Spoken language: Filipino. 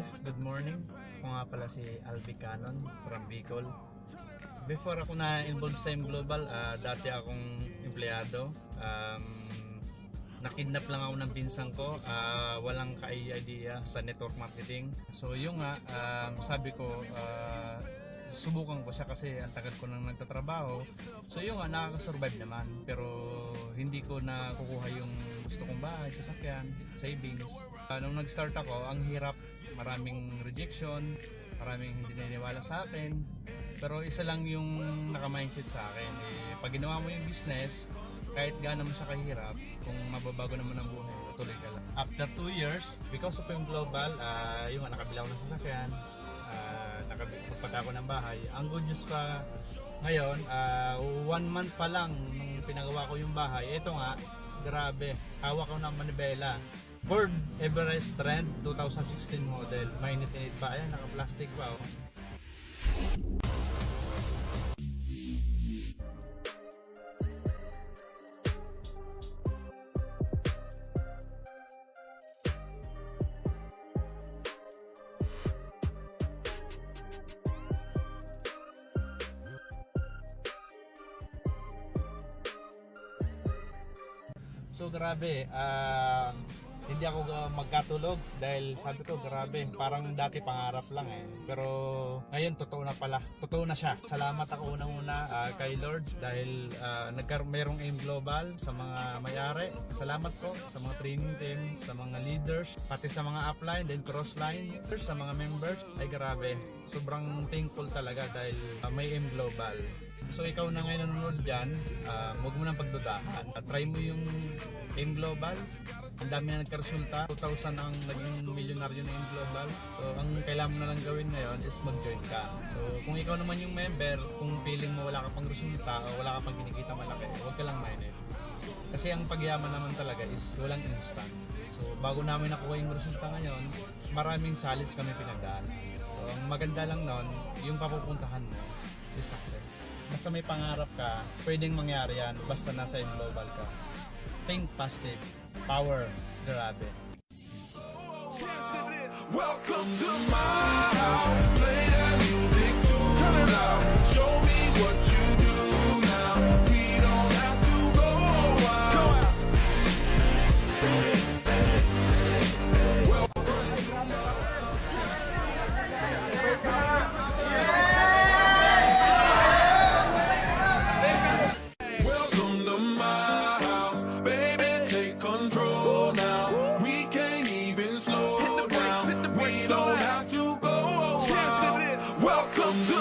Guys, good morning. Ako nga pala si Albi Canon from Bicol. Before ako na-involved sa M Global, ah, dati akong empleyado. Um, nakidnap lang ako ng pinsang ko. Ah, walang ka-idea sa network marketing. So yung nga, um, sabi ko, ah, subukan ko siya kasi ang tagal ko nang nagtatrabaho. So yung nga, nakakasurvive naman. Pero hindi ko na kukuha yung gusto kong bahay, sasakyan, savings. Ah, nung nag-start ako, ang hirap. Maraming rejection, maraming hindi naniniwala sa akin. Pero isa lang yung naka-mindset sa akin. Eh, pag ginawa mo yung business, kahit gaano mo siya kahirap, kung mababago naman ang buhay, tuloy ka lang. After 2 years, because of yung global, ah, yung nakabila ko ng sasakyan, uh, nakapagpata ako ng bahay. Ang good news pa ngayon, ah, one month pa lang nung pinagawa ko yung bahay, ito nga, grabe, hawak ko ng manibela. Ford Everest Trend 2016 model. Mainit-init pa. Ayan, naka-plastic pa. Oh. So grabe, ah, hindi ako ah, magkatulog dahil sabi ko grabe, parang dati pangarap lang eh. Pero ngayon totoo na pala, totoo na siya. Salamat ako unang-una ah, kay Lord dahil uh, nagkar merong aim global sa mga mayari. Salamat po sa mga training team, sa mga leaders, pati sa mga upline, then crossline, sa mga members. Ay grabe, sobrang thankful talaga dahil ah, may aim global. So ikaw na ngayon nanonood dyan, uh, huwag mo nang pagdudahan. Uh, try mo yung AIM Global. Ang dami na nagkaresulta. 2,000 ang naging milyonaryo na AIM Global. So ang kailangan mo na lang gawin ngayon is mag-join ka. So kung ikaw naman yung member, kung feeling mo wala ka pang resulta o wala ka pang kinikita malaki, huwag ka lang mainit. Kasi ang pagyaman naman talaga is walang instant. So bago namin nakuha yung resulta ngayon, maraming challenge kami pinagdaan. So ang maganda lang nun, yung papupuntahan mo is success. Basta may pangarap ka, pwedeng mangyari yan basta nasa global ka. Think positive. Power. Grabe. Welcome to my house. Play that music. Show me what you Welcome to